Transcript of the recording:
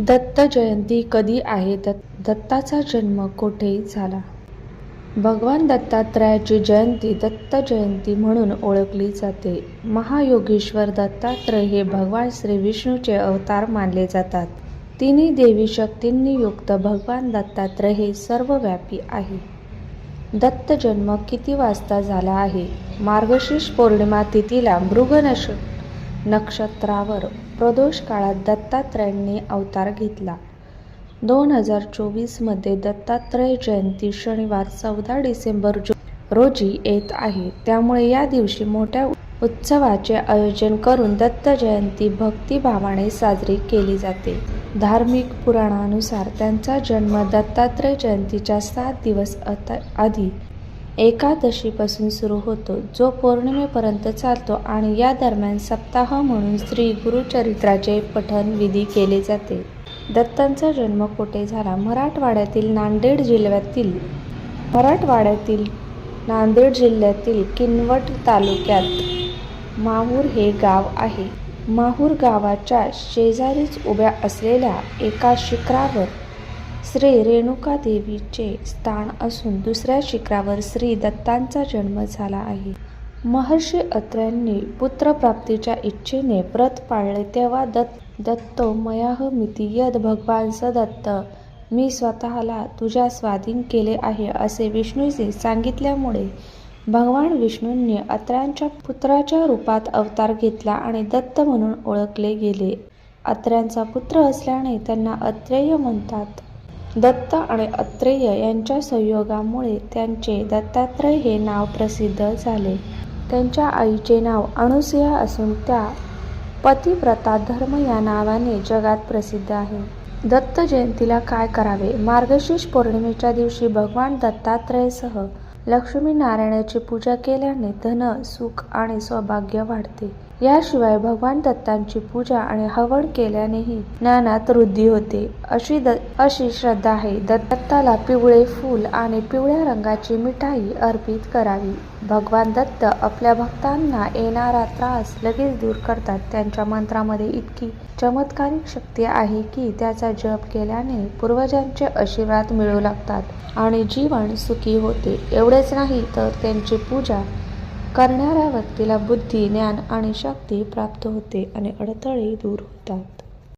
दत्त जयंती कधी आहे? दत्त दत्ताचा जन्म कोठे झाला? भगवान दत्तात्रयाची जयंती दत्त जयंती म्हणून ओळखली जाते. महायोगेश्वर दत्तात्रय हे भगवान श्री विष्णूचे अवतार मानले जातात. तिन्ही देवी शक्तींनी युक्त भगवान दत्तात्रय हे सर्वव्यापी आहे. दत्त जन्म किती वाजता झाला आहे? मार्गशीर्ष पौर्णिमा तिथीला मृग नश नक्षत्रावर प्रदोष काळात दत्तात्रयांनी अवतार घेतला. दोन हजार चोवीसमध्ये दत्तात्रय जयंती शनिवार चौदा डिसेंबर जो- रोजी येत आहे त्यामुळे या दिवशी मोठ्या उत्सवाचे आयोजन करून दत्त जयंती भक्तिभावाने साजरी केली जाते. धार्मिक पुराणानुसार त्यांचा जन्म दत्तात्रय जयंतीच्या सात दिवस अत- आधी एकादशीपासून सुरू होतो जो पौर्णिमेपर्यंत चालतो आणि या दरम्यान सप्ताह म्हणून श्री गुरुचरित्राचे पठण विधी केले जाते. दत्तांचा जन्म कोठे झाला? मराठवाड्यातील नांदेड जिल्ह्यातील मराठवाड्यातील नांदेड जिल्ह्यातील किनवट तालुक्यात माहूर हे गाव आहे. माहूर गावाच्या शेजारीच उभ्या असलेल्या एका शिखरावर श्री रेणुका देवीचे स्थान असून दुसऱ्या शिखरावर श्री दत्तांचा जन्म झाला आहे. महर्षी अत्र्यांनी पुत्रप्राप्तीच्या इच्छेने व्रत पाळले. तेव्हा दत्त दत्तो मयाहमिती यद भगवान स दत्त मी स्वतःला तुझ्या स्वाधीन केले आहे असे विष्णूचे सांगितल्यामुळे भगवान विष्णूंनी अत्र्यांच्या पुत्राच्या रूपात अवतार घेतला आणि दत्त म्हणून ओळखले गेले. अत्र्यांचा पुत्र असल्याने त्यांना अत्रेय म्हणतात. दत्त आणि अत्रेय यांच्या संयोगामुळे त्यांचे दत्तात्रय हे नाव प्रसिद्ध झाले. त्यांच्या आईचे नाव अणुसुया असून त्या पतिव्रता धर्म या नावाने जगात प्रसिद्ध आहे. दत्त जयंतीला काय करावे? मार्गशीर्ष पौर्णिमेच्या दिवशी भगवान दत्तात्रयसह लक्ष्मी नारायणाची पूजा केल्याने धन सुख आणि सौभाग्य वाढते. याशिवाय भगवान दत्तांची पूजा आणि हवन केल्यानेही ज्ञानात वृद्धी होते. अशी द अशी श्रद्धा आहे. दत्ताला पिवळे फूल आणि पिवळ्या रंगाची मिठाई अर्पित करावी. भगवान दत्त आपल्या भक्तांना येणारा त्रास लगेच दूर करतात. त्यांच्या मंत्रामध्ये इतकी चमत्कारिक शक्ती आहे की त्याचा जप केल्याने पूर्वजांचे आशीर्वाद मिळू लागतात आणि जीवन सुखी होते. एवढेच नाही तर त्यांची पूजा करणाऱ्या व्यक्तीला बुद्धी ज्ञान आणि शक्ती प्राप्त होते आणि अडथळे दूर होतात.